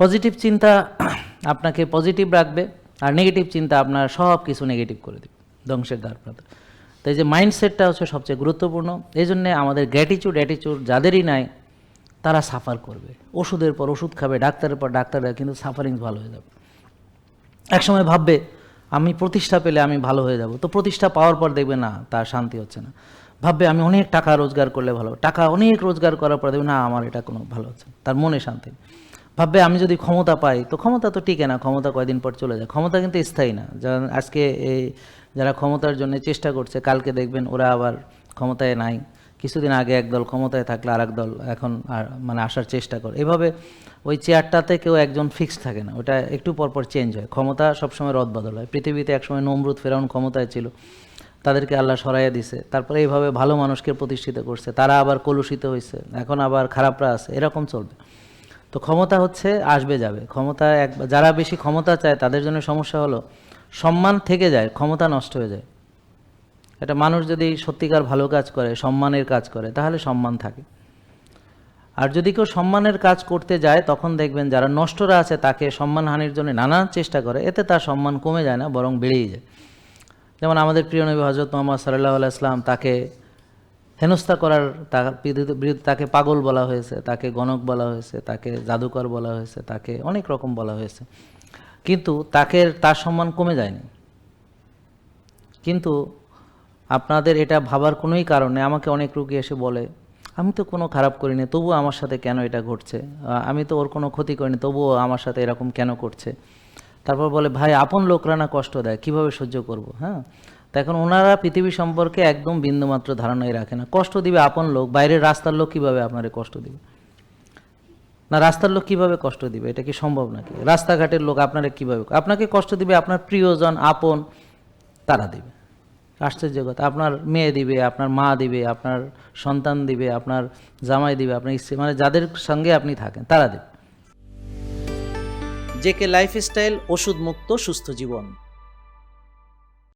Positive চিন্তা আপনাকে positive রাখবে আর নেগেটিভ চিন্তা আপনার সব কিছু নেগেটিভ করে দেবে। ধ্বংসের দ্বার প্রান্ত তো এই যে মাইন্ডসেটটা হচ্ছে সবচেয়ে গুরুত্বপূর্ণ। এই জন্যে আমাদের গ্র্যাটিচিউড অ্যাটিচিউড যাদেরই নাই, তারা সাফার করবে। ওষুধের পর ওষুধ খাবে, ডাক্তারের পর ডাক্তার কিন্তু সাফারিং ভালো হয়ে যাবে। একসময় ভাববে, আমি প্রতিষ্ঠা পেলে আমি ভালো হয়ে যাব। তো প্রতিষ্ঠা পাওয়ার পর দেখবে, না, তার শান্তি হচ্ছে না। ভাববে, আমি অনেক টাকা রোজগার করলে ভালো টাকা অনেক রোজগার করার পর দেখবে, না, আমার এটা কোনো ভালো হচ্ছে। তার মনে শান্তি। ভাববে আমি যদি ক্ষমতা পাই, তো ক্ষমতা তো টিকে না, ক্ষমতা কয়দিন পর চলে যায়। ক্ষমতা কিন্তু স্থায়ী না। যারা আজকে এই, যারা ক্ষমতার জন্য চেষ্টা করছে, কালকে দেখবেন ওরা আবার ক্ষমতায় নাই। কিছুদিন আগে একদল ক্ষমতায় থাকলে আর দল এখন আর মানে আসার চেষ্টা করে। এভাবে ওই চেয়ারটাতে কেউ একজন ফিক্সড থাকে না। ওটা একটু পরপর চেঞ্জ হয়। ক্ষমতা সবসময় রদবদল হয়। পৃথিবীতে একসময় নমরুদ ফেরাউন ক্ষমতায় ছিল। তাদেরকে আল্লাহ সরাইয়া দিছে। তারপরে এইভাবে ভালো মানুষকে প্রতিষ্ঠিত করছে। তারা আবার কলুষিত হয়েছে এখন আবার খারাপরা আছে। এরকম চলবে। তো ক্ষমতা হচ্ছে, আসবে, যাবে। ক্ষমতা এক, যারা বেশি ক্ষমতা চায়, তাদের জন্য সমস্যা হলো, সম্মান থেকে যায়, ক্ষমতা নষ্ট হয়ে যায়। এটা মানুষ যদি সত্যিকার ভালো কাজ করে, সম্মানের কাজ করে, তাহলে সম্মান থাকে। আর যদি কেউ সম্মানের কাজ করতে যায়, তখন দেখবেন যারা নষ্টরা আছে, তাকে সম্মানহানির জন্য নানা চেষ্টা করে, এতে তার সম্মান কমে যায় না, বরং বেড়েই যায়। যেমন আমাদের প্রিয় নবী হজরত মোহাম্মদ সাল্লাহ ইসলাম তাকে হেনস্থা করার বিরুদ্ধে তাকে পাগল বলা হয়েছে, তাকে গণক বলা হয়েছে, তাকে জাদুকর বলা হয়েছে, তাকে অনেক রকম বলা হয়েছে। কিন্তু তাকে তার সম্মান কমে যায়নি। কিন্তু আপনাদের এটা ভাবার কোনোই কারণে আমাকে অনেক রুগী এসে বলে, আমি তো কোনো খারাপ করিনি, তবুও আমার সাথে কেন এটা ঘটছে? আমি তো ওর কোনো ক্ষতি করিনি, তবুও আমার সাথে এরকম কেন করছে? তারপর বলে, ভাই, আপন লোকরা না কষ্ট দেয়, কীভাবে সহ্য করব? হ্যাঁ? তা এখন ওনারা পৃথিবী সম্পর্কে একদম বিন্দুমাত্র ধারণাই রাখে না। কষ্ট দিবে আপন লোক, বাইরের রাস্তার লোক কীভাবে আপনারে কষ্ট দিবে? না, রাস্তার লোক কীভাবে কষ্ট দিবে? এটা কি সম্ভব নাকি? রাস্তাঘাটের লোক আপনারা কীভাবে আপনাকে কষ্ট দিবে আপনার প্রিয়জন, আপন, তারা দিবে। আশ্চর্য কথা, আপনার মেয়ে দিবে, আপনার মা দিবে, আপনার সন্তান দিবে, আপনার জামাই দিবে, আপনার স্ত্রী মানে যাদের সঙ্গে আপনি থাকেন, তারা দেবে। জেকে লাইফস্টাইল ওষুধ মুক্ত সুস্থ জীবন।